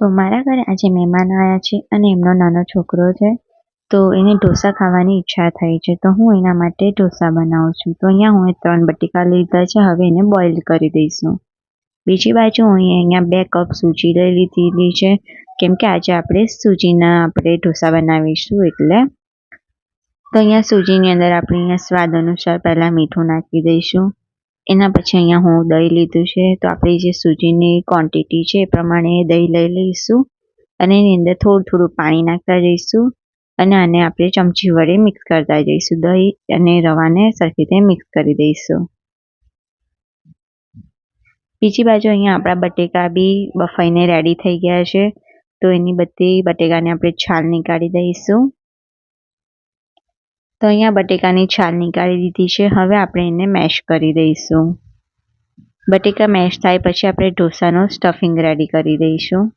તો મારા ઘરે આજે મહેમાન આવ્યા છે અને એમનો નાનો છોકરો છે. તો એને ઢોસા ખાવાની ઈચ્છા થઈ છે. તો હું એના માટે ઢોસા બનાવું છું. તો અહીંયા હું ત્રણ બટેકા લીધા છે. હવે એને બોઇલ કરી દઈશું. બીજી બાજુ હું અહીંયા બે કપ સૂજી લઈ લીધી છે. કેમ કે આજે આપણે સૂજીના આપણે ઢોસા બનાવીશું એટલે. તો અહીંયા સૂજીની અંદર આપણે અહીંયા સ્વાદ અનુસાર પહેલાં મીઠું નાખી દઈશું. એના પછી અહીંયા હું દહીં લીધું છે. તો આપણી જે સૂજીની ક્વોન્ટિટી છે એ પ્રમાણે દહીં લઈ લઈશું અને એની અંદર થોડું થોડું પાણી નાખતા જઈશું અને આને આપણે ચમચી વડે મિક્સ કરતા જઈશું. દહીં અને રવાને સરખી રીતે મિક્સ કરી દઈશું. બીજી બાજુ અહીંયા આપણા બટેકા બી બફાઈને રેડી થઈ ગયા છે. તો એની બધી બટેકાને આપણે છાલ નીકાળી દઈશું. તો અહીંયા બટેકાની છાલ નીકાળી દીધી છે. હવે આપણે એને મેશ કરી દઈશું. બટેકા મેશ થાય પછી આપણે ઢોસાનો સ્ટફિંગ રેડી કરી દઈશું.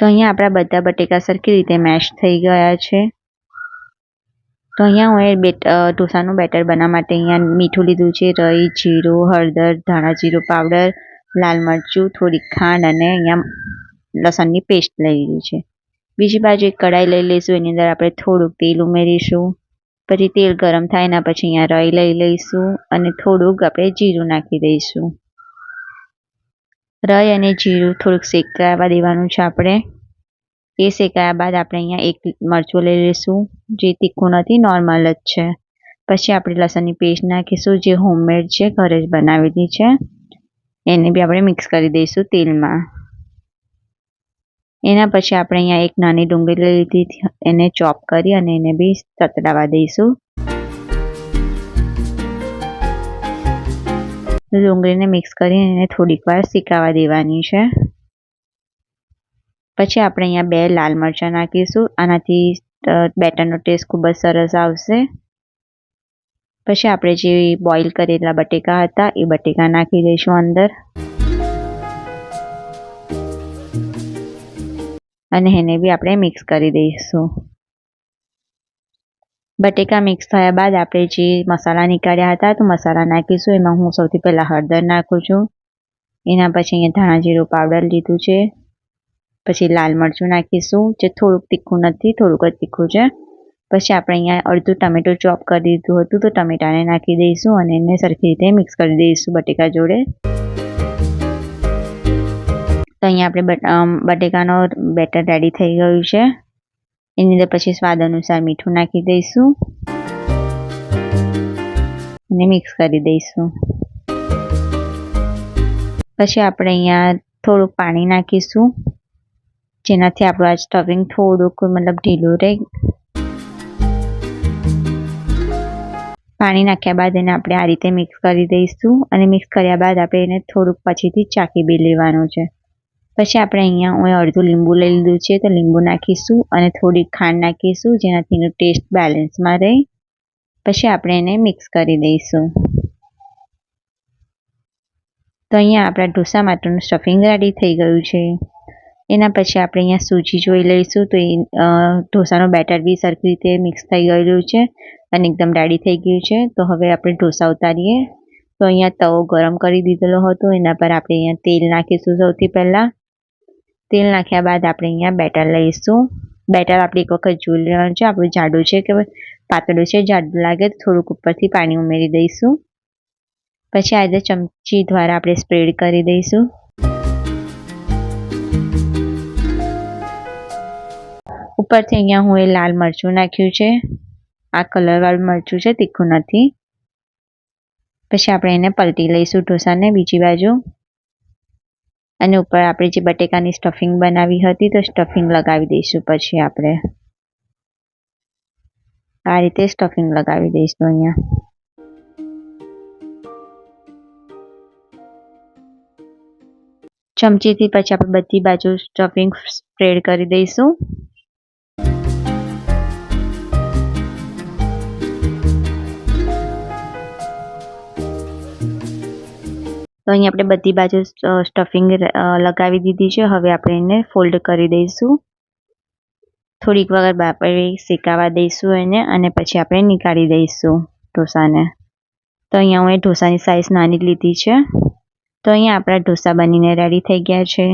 તો અહીંયા આપણા બધા બટેકા સરખી રીતે મેશ થઈ ગયા છે. તો અહીંયા હું એ બેટ ઢોસાનું બેટર બનાવવા માટે અહીંયા મીઠું લીધું છે. રઈ, જીરું, હળદર, ધાણા જીરું, પાવડર લાલ મરચું, થોડીક ખાંડ અને અહીંયા લસણની પેસ્ટ લઈ છે. બીજી બાજુ એક કઢાઈ લઈ લઈશું, એની અંદર આપણે થોડુંક તેલ ઉમેરીશું. પછી તેલ ગરમ થાય એના પછી અહીંયા રઈ લઈ લઈશું અને થોડુંક આપણે જીરું નાખી દઈશું. રઈ અને જીરું થોડુંક શેકાવા દેવાનું છે આપણે. એ શેકાયા બાદ આપણે અહીંયા એક મરચું લઈ લઈશું, જે તીખું નથી, નોર્મલ જ છે. પછી આપણે લસણની પેસ્ટ નાખીશું, જે હોમમેડ છે, ઘરે જ બનાવેલી છે. એને બી આપણે મિક્સ કરી દઈશું તેલમાં. એના પછી આપણે અહીંયા એક નાની ડુંગળી લીધી એને ચોપ કરી અને એને બી તતડાવા દઈશું. ડુંગળીને મિક્સ કરીને એને થોડીક વાર શીકાવા દેવાની છે. પછી આપણે અહીંયા બે લાલ મરચાં નાખીશું. આનાથી બેટરનો ટેસ્ટ ખૂબ જ સરસ આવશે. પછી આપણે જે બોઇલ કરેલા બટેકા હતા, એ બટેકા નાખી દઈશું અંદર. અને એને બી આપણે મિક્સ કરી દઈશું. બટેકા મિક્સ થયા બાદ આપણે જે મસાલા નીકાળ્યા હતા, તો મસાલા નાખીશું. એમાં હું સૌથી પહેલાં હળદર નાખું છું. એના પછી અહીંયા ધાણા જીરું પાવડર લીધું છે. પછી લાલ મરચું નાખીશું. જે થોડુંક તીખું નથી, થોડુંક જ તીખું છે. પછી આપણે અહીંયા અડધું ટમેટું ચોપ કરી દીધું હતું, તો ટમેટાને નાખી દઈશું અને એને સરખી રીતે મિક્સ કરી દઈશું બટેકા જોડે. તો અહીંયા આપણે બટેકાનો બેટર રેડી થઈ ગયું છે. એની અંદર પછી સ્વાદ અનુસાર મીઠું નાખી દઈશું. અને મિક્સ કરી દઈશું. પછી આપણે અહીંયા થોડુંક પાણી નાખીશું. જેનાથી આપણું આ સ્ટફિંગ થોડુંક મતલબ ઢીલું રહે. પાણી નાખ્યા બાદ એને આપણે આ રીતે મિક્સ કરી દઈશું અને મિક્સ કર્યા બાદ આપણે એને થોડુંક પછીથી ચાકી બી લેવાનું છે. પછી આપણે અહીંયા હું અડધું લીંબુ લઈ લીધું છે તો લીંબુ નાખીશું અને થોડીક ખાંડ નાખીશું જેનાથી એનો ટેસ્ટ બેલેન્સમાં રહે. પછી આપણે એને મિક્સ કરી દઈશું. તો અહીંયા આપણા ઢોસા માટેનું સ્ટફિંગ રેડી થઈ ગયું છે. એના પછી આપણે અહીંયા સૂજી જોઈ લઈશું તો એ ઢોસાનું બેટર બી સરખી રીતે મિક્સ થઈ ગયેલું છે. અને એકદમ રેડી થઈ ગયું છે. તો હવે આપણે ઢોસા ઉતારીએ. તો અહીંયા તવો ગરમ કરી દીધેલો હતો. એના પર આપણે અહીંયા તેલ નાખીશું સૌથી પહેલાં. તેલ નાખ્યા બાદ આપણે અહીંયા બેટર લઈશું. બેટર આપણે એક વખત જોઈ લેવાનું છે. આપણું જાડું છે કે પાતળું છે, જાડું લાગે તો થોડુંક ઉપરથી પાણી ઉમેરી દઈશું. પછી આજે ચમચી દ્વારા આપણે સ્પ્રેડ કરી દઈશું. ઉપરથી અહીંયા હું એ લાલ મરચું નાખ્યું છે. આ કલરવાળું મરચું છે, તીખું નથી. પછી આપણે એને પલટી લઈશું ઢોસાને બીજી બાજુ. અને ઉપર આપણે જે બટેકાની સ્ટફિંગ બનાવી હતી, તો સ્ટફિંગ લગાવી દઈશું પછી આપણે. આ રીતે સ્ટફિંગ લગાવી દઈશું અહીંયા. ચમચીથી પછી આપણે બધી બાજુ સ્ટફિંગ સ્પ્રેડ કરી દઈશું. તો અહીં આપણે બધી બાજુ સ્ટફિંગ લગાવી દીધી છે. હવે આપણે એને ફોલ્ડ કરી દઈશું. થોડીક વખત આપણે શેકાવા દઈશું એને અને પછી આપણે નીકાળી દઈશું ઢોસાને. તો અહીંયા હું એ ઢોસાની સાઈઝ નાની લીધી છે. તો અહીંયા આપણા ઢોસા બનીને રેડી થઈ ગયા છે.